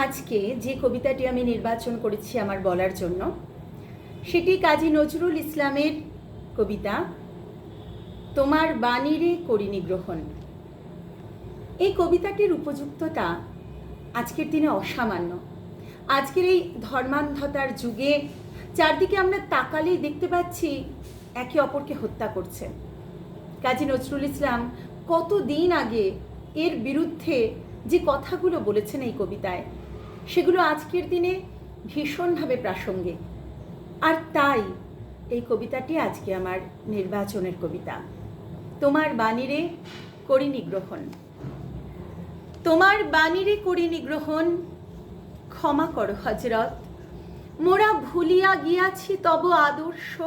আজকে যে কবিতাটি আমি নির্বাচন করেছি আমার বলার জন্য, সেটি কাজী নজরুল ইসলামের কবিতা, তোমার বাণীরে করিনি গ্রহণ। এই কবিতাটির উপযুক্ততা আজকের দিনে অসামান্য। আজকের এই ধর্মান্ধতার যুগে চারদিকে আমরা তাকালেই দেখতে পাচ্ছি একে অপরকে হত্যা করছে। কাজী নজরুল ইসলাম কত দিন আগে এর বিরুদ্ধে যে কথাগুলো বলেছেন এই কবিতায় সেগুলো আজকের দিনে ভীষণভাবে প্রাসঙ্গিক। আর তাই এই কবিতাটি আজকে আমার নির্বাচনের কবিতা। তোমার বাণীরে করিনি গ্রহণ তোমার বাণীরে করিনি গ্রহণ ক্ষমা করো হজরত মোরা ভুলিয়া গিয়াছি তব আদর্শ।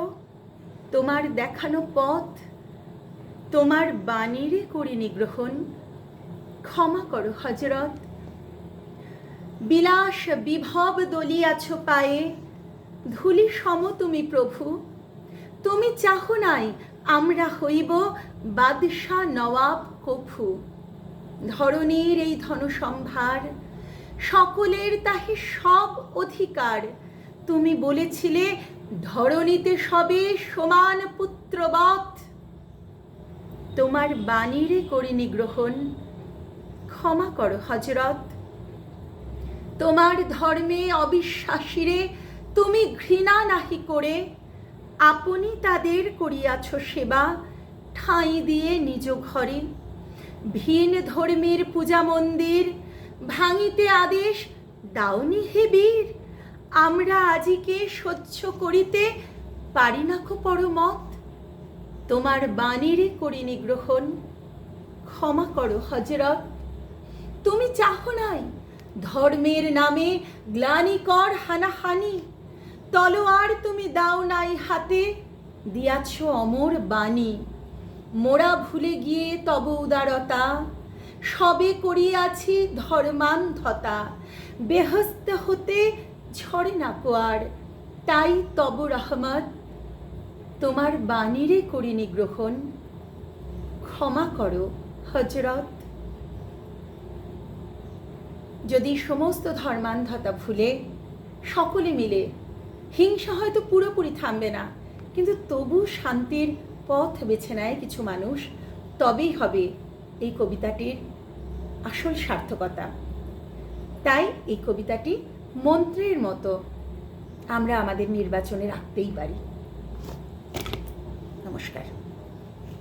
তোমার দেখানো পথ, তোমার বাণীরে করিনি গ্রহণ ক্ষমা করো হজরত বিলাস বিভব দলিয়াছ পায়ে। ধুলি সম তুমি প্রভু। তুমি চাহ নাই, আমরা হইব বাদশাহ নওয়াব কফু। ধরনীর এই ধনসম্ভার, সকলের তাহে সব অধিকার। তুমি বলেছিলে, ধরণীতে সবে সমান পুত্রবৎ। তোমার বাণীরে করিনি গ্রহণ। ক্ষমা করো হজরত তোমার ধর্মে অবিশ্বাসীরে তুমি ঘৃণা নাহি করে, আপনি তাদের করিয়াছ সেবা ঠাঁই দিয়ে নিজ ঘরে। ভিন ধর্মের পূজা মন্দির ভাঙিতে আদেশ দাওনি হে বীর, আমরা আজিকে সহ্য করিতে পারি না কো পরমত। তোমার বাণীর করিনি গ্রহণ, ক্ষমা করো হজরত তুমি চাহ নাই ধর্মের নামে গ্লানিকর হানাহানি। তলোয়ার তুমি দাও নাই হাতে, দিয়াছ অমর বাণী। মোরা ভুলে গিয়ে তব উদারতা, সবে করিয়াছি ধর্মান্ধতা। বেহস্ত হতে ঝরে না কোয়ার তাই তব রহমত। তোমার বাণীরে করিনি গ্রহণ। ক্ষমা করো, হজরত। যদি সমস্ত ধর্মান্ধতা ভুলে সকলে মিলে, হিংসা হয়তো পুরোপুরি থামবে না, কিন্তু তবু শান্তির পথ বেছে নেয় কিছু মানুষ, তবেই হবে এই কবিতাটির আসল সার্থকতা। তাই এই কবিতাটি মন্ত্রের মতো আমরা আমাদের নির্বাচনে রাখতেই পারি। নমস্কার।